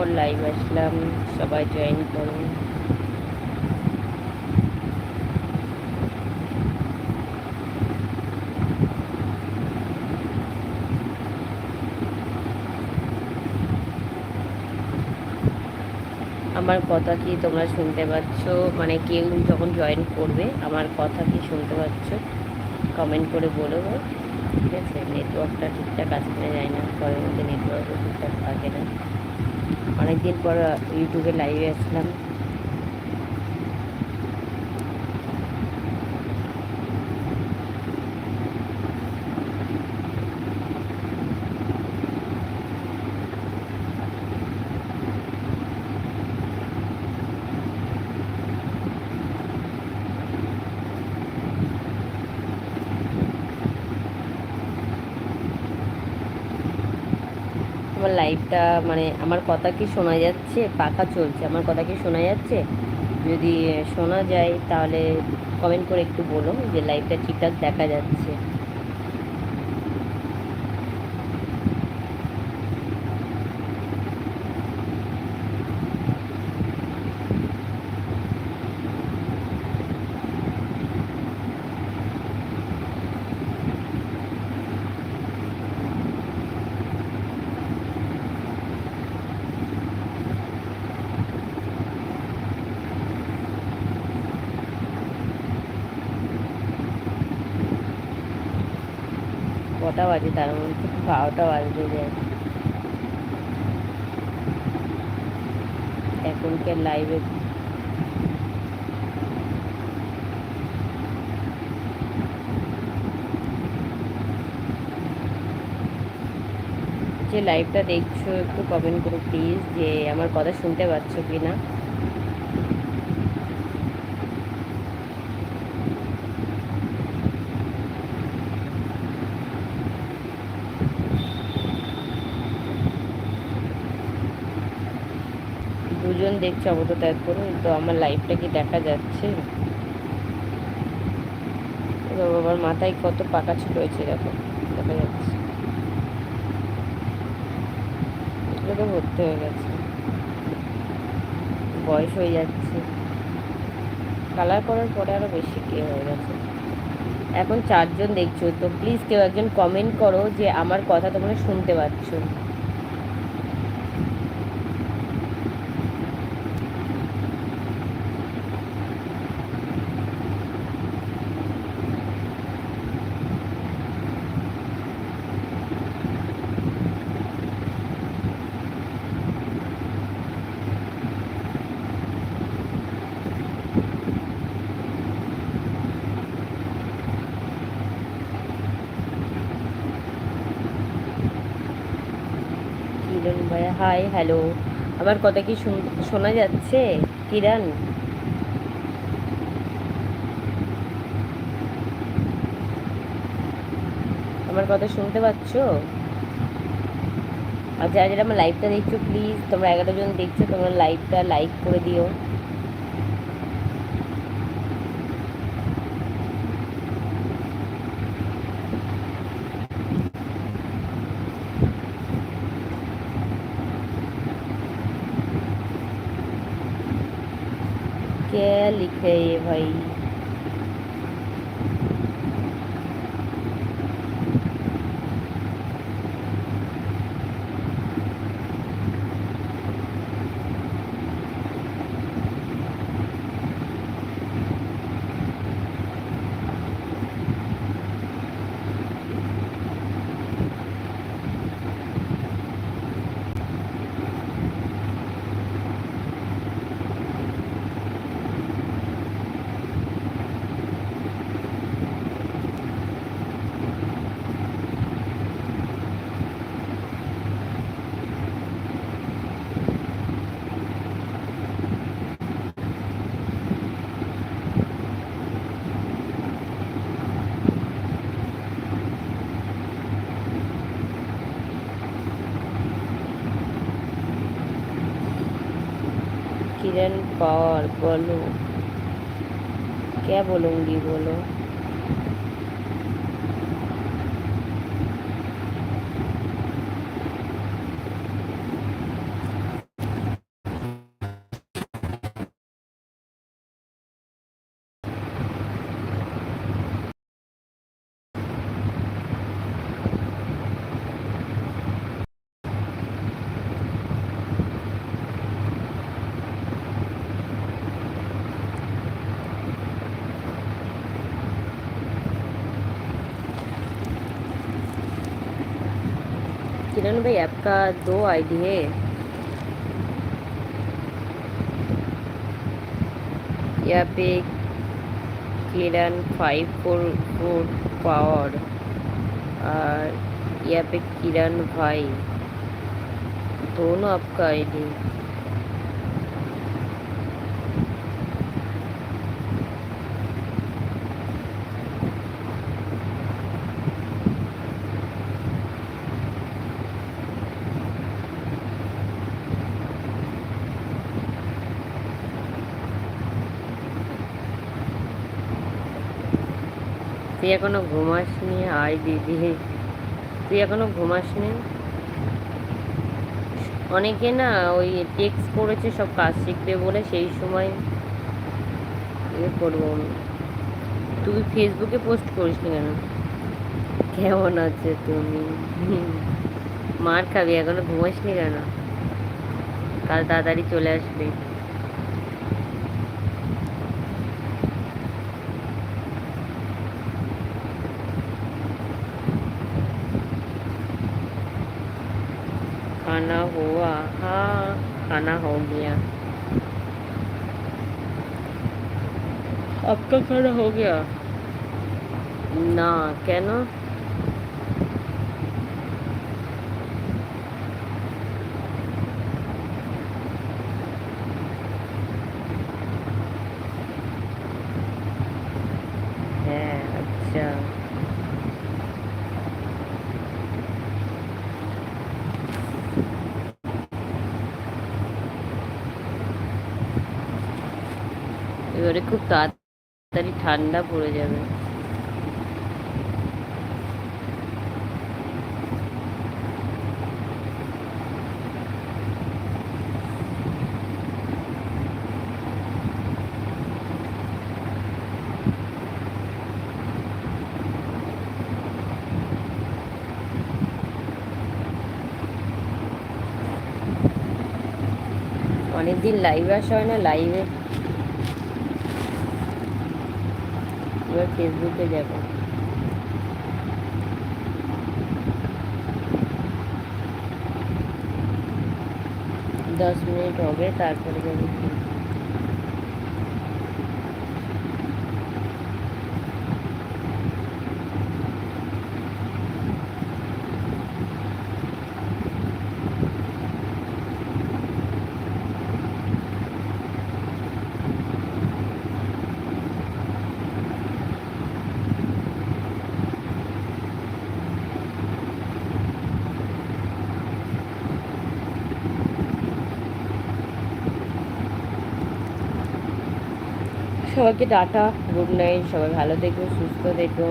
পর লাইভ আসলাম, সবাই জয়েন করুন। আমার কথা কি তোমরা শুনতে পাচ্ছ? মানে কেউ যখন জয়েন করবে, আমার কথা কি শুনতে পাচ্ছ? কমেন্ট করে বলো ঠিক আছে? নেটওয়ার্কটা ঠিকঠাক আছে যায় না। ঘরের মধ্যে নেটওয়ার্কও ঠিকঠাক থাকে না। অনেকদিন পর ইউটিউবে লাইভে আসলাম। আমার লাইভটা মানে আমার কথা কি শোনা যাচ্ছে? পাখা চলছে। আমার কথা কি শোনা যাচ্ছে? যদি শোনা যায়, তাহলে কমেন্ট করে একটু বলো যে লাইভটা ঠিকঠাক দেখা যাচ্ছে। কটা বাজে, তার মধ্যে বারোটা বাজতে যায় এখনকার লাইভে যে লাইভটা দেখছ, একটু কমেন্ট করো প্লিজ যে আমার কথা শুনতে পাচ্ছ কি না দুজন দেখছে অবত ত্যাগ করুন তো আমার লাইফটা কি দেখা যাচ্ছে? বাবার মাথায় কত পাকা ছিল হয়েছে দেখো, দেখা যাচ্ছে। এগুলো তো ভর্তি হয়ে গেছে। বয়স হয়ে যাচ্ছে। কালার করার পরে আরও বেশি কি হয়ে গেছে। এখন চারজন দেখছ, তো প্লিজ কেউ একজন কমেন্ট করো যে আমার কথা তোমরা শুনতে পাচ্ছ। ভাইয়া হাই হ্যালো আমার কথা কি শোনা যাচ্ছে? কিরান আমার কথা শুনতে পাচ্ছ? আর যারা যারা আমার লাইভটা দেখছ প্লিজ তোমরা এগারো জন দেখছ, তোমরা লাইভটা লাইক করে দিও। क्या लिखे ये भाई पवार बोलो क्या बोलूँगी बोलो किरण भाई आपका दो आईडी है यहाँ पे Kiran five four four power और यहाँ पे किरण भाई दोनों आपका आईडी তুই এখনও ঘুমাসনি আয় দিদি। তুই এখনও ঘুমাসনি অনেকে না ওই টেক্সট করেছে সব কাজ শিখবে বলে সেই সময় ইয়ে করব তুই ফেসবুকে পোস্ট করিস নি কেন? কেমন আছে তুমি? মার খাবি, এখনও ঘুমাসনি কেন? কাল তাড়াতাড়ি চলে আসবে। खाना हुआ हाँ खाना हो गया आपका खाना हो गया ना कहना খুব তাড়াতাড়ি ঠান্ডা পড়ে যাবে। অনেকদিন লাইভে আসা হয় না লাইভে এবার ফেসবুকে যাব দশ মিনিট হবে তারপরে যাবো সবাইকে টাটা গুড নাইট সবাই ভালো দেখুন সুস্থ থেকো।